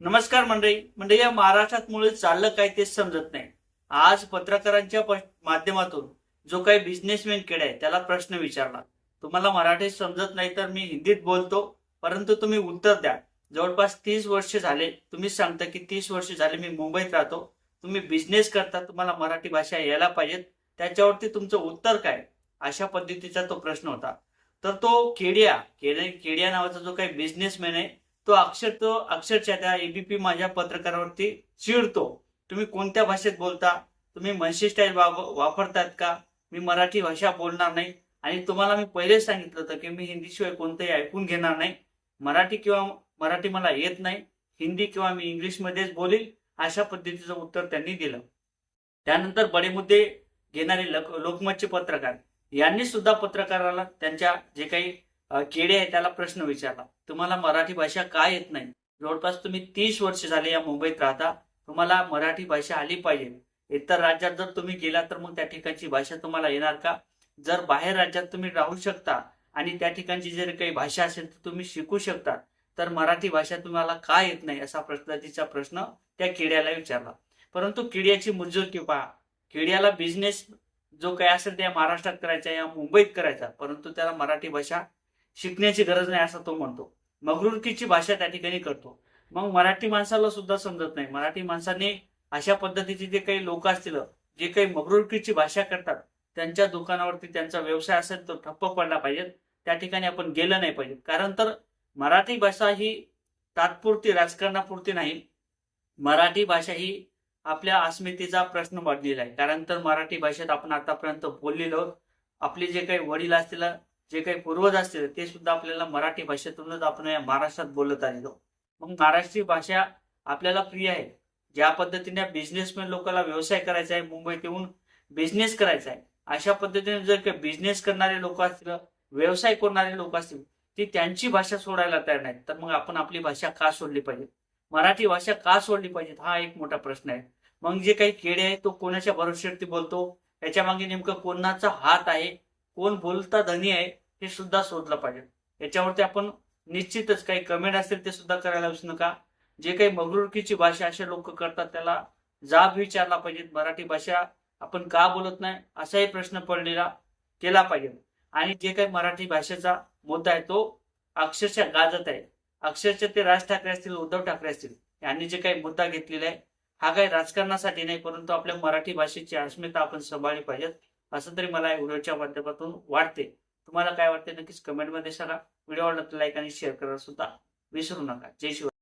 नमस्कार मंडळी. म्हणजे या महाराष्ट्रात मुळे चाललं काय तेच समजत नाही. आज पत्रकारांच्या प- माध्यमातून जो काही बिझनेसमॅन केड आहे त्याला प्रश्न विचारला. तुम्हाला मराठी समजत नाही तर मी हिंदीत बोलतो परंतु तुम्ही उत्तर द्या. जवळपास तीस वर्ष झाले तुम्ही सांगता की तीस वर्ष झाले मी मुंबईत राहतो. तुम्ही बिझनेस करता तुम्हाला मराठी भाषा यायला पाहिजेत. त्याच्यावरती तुमचं उत्तर काय? अशा पद्धतीचा तो प्रश्न होता. तर तो केडिया केडिया नावाचा जो काही बिझनेसमॅन आहे तो अक्षर तो अक्षरशः त्या एबीपी माझ्या पत्रकारावरती चिडतो. तुम्ही कोणत्या भाषेत बोलता? तुम्ही मनशी स्टाईल वापरतात का? मी मराठी भाषा बोलणार नाही. आणि तुम्हाला मी पहिलेच सांगितलं होतं की मी हिंदीशिवाय कोणतंही ऐकून घेणार नाही. मराठी किंवा मराठी मला येत नाही. हिंदी किंवा मी इंग्लिशमध्येच बोलील अशा पद्धतीचं उत्तर त्यांनी दिलं. त्यानंतर बडे मुद्दे घेणारे लोकमतचे पत्रकार यांनी सुद्धा पत्रकाराला त्यांच्या जे काही केडे आहे त्याला प्रश्न विचारला. तुम्हाला मराठी भाषा का येत नाही? जवळपास तुम्ही तीस वर्ष झाले या मुंबईत राहता. तुम्हाला मराठी भाषा आली पाहिजे. इतर राज्यात जर तुम्ही गेला तर मग त्या ठिकाणची भाषा तुम्हाला येणार का? जर बाहेर राज्यात तुम्ही राहू शकता आणि त्या ठिकाणची जर काही भाषा असेल तर तुम्ही शिकू शकता तर मराठी भाषा तुम्हाला का येत नाही असा पद्धतीचा प्रश्न त्या किड्याला विचारला. परंतु किड्याची मुजोरकी पहा किड्याला बिझनेस जो काही असेल त्या महाराष्ट्रात करायचा या मुंबईत करायचा परंतु त्याला मराठी भाषा शिकण्याची गरज नाही असं तो म्हणतो. मगरुरकीची भाषा त्या ठिकाणी करतो. मग मराठी माणसाला सुद्धा समजत नाही. मराठी माणसाने अशा पद्धतीचे जे काही लोक असतील जे काही मगरुरकीची भाषा करतात त्यांच्या दुकानावरती त्यांचा व्यवसाय असेल तो ठप्प पडला पाहिजे. त्या ठिकाणी आपण गेलं नाही पाहिजे. कारण तर मराठी भाषा ही तात्पुरती राजकारणापुरती नाही. मराठी भाषा ही आपल्या अस्मितेचा प्रश्न बनलेला आहे. कारण तर मराठी भाषेत आपण आतापर्यंत बोललेलो आपले जे काही वडील असतील जे काही पूर्वज असतील ते सुद्धा आपल्याला मराठी भाषेतूनच आपण या महाराष्ट्रात बोलत आलेलो मग महाराष्ट्रीय भाषा आपल्याला प्रिय आहे. ज्या पद्धतीने बिझनेसमॅन लोकांना व्यवसाय करायचा आहे मुंबईत येऊन बिझनेस करायचा आहे अशा पद्धतीने जर काही बिझनेस करणारे लोक असतील व्यवसाय करणारे लोक असतील ती त्यांची भाषा सोडायला तयार नाहीत. तर मग आपण आपली भाषा का सोडली पाहिजे? मराठी भाषा का सोडली पाहिजे? हा एक मोठा प्रश्न आहे. मग जे काही खेडे आहे तो कोणाच्या भरोश्यावरती बोलतो? याच्या मागे नेमकं कोणाचा हात आहे? कोण बोलता धनी आहे हे सुद्धा शोधलं पाहिजे. याच्यावरती आपण निश्चितच काही कमेंट असतील ते सुद्धा करायला विसरू नका. जे काही मगरुरकीची भाषा असे लोक करतात त्याला जाब विचारला पाहिजे. मराठी भाषा आपण का बोलत नाही असाही प्रश्न पडलेला केला पाहिजे. आणि जे काही मराठी भाषेचा मुद्दा आहे तो अक्षरशः गाजत आहे. अक्षरशः ते राज ठाकरे असतील उद्धव ठाकरे असतील यांनी जे काही मुद्दा घेतलेला आहे हा काही राजकारणासाठी नाही परंतु आपल्या मराठी भाषेची अस्मिता आपण सांभाळली पाहिजेत. असं तरी मला या व्हिडिओच्या माध्यमातून वाटते. तुम्हाला काय वाटते नक्कीच कमेंटमध्ये सांगा. व्हिडिओ आवडला तर लाईक आणि शेअर करायला सुद्धा विसरू नका. जय शिवाय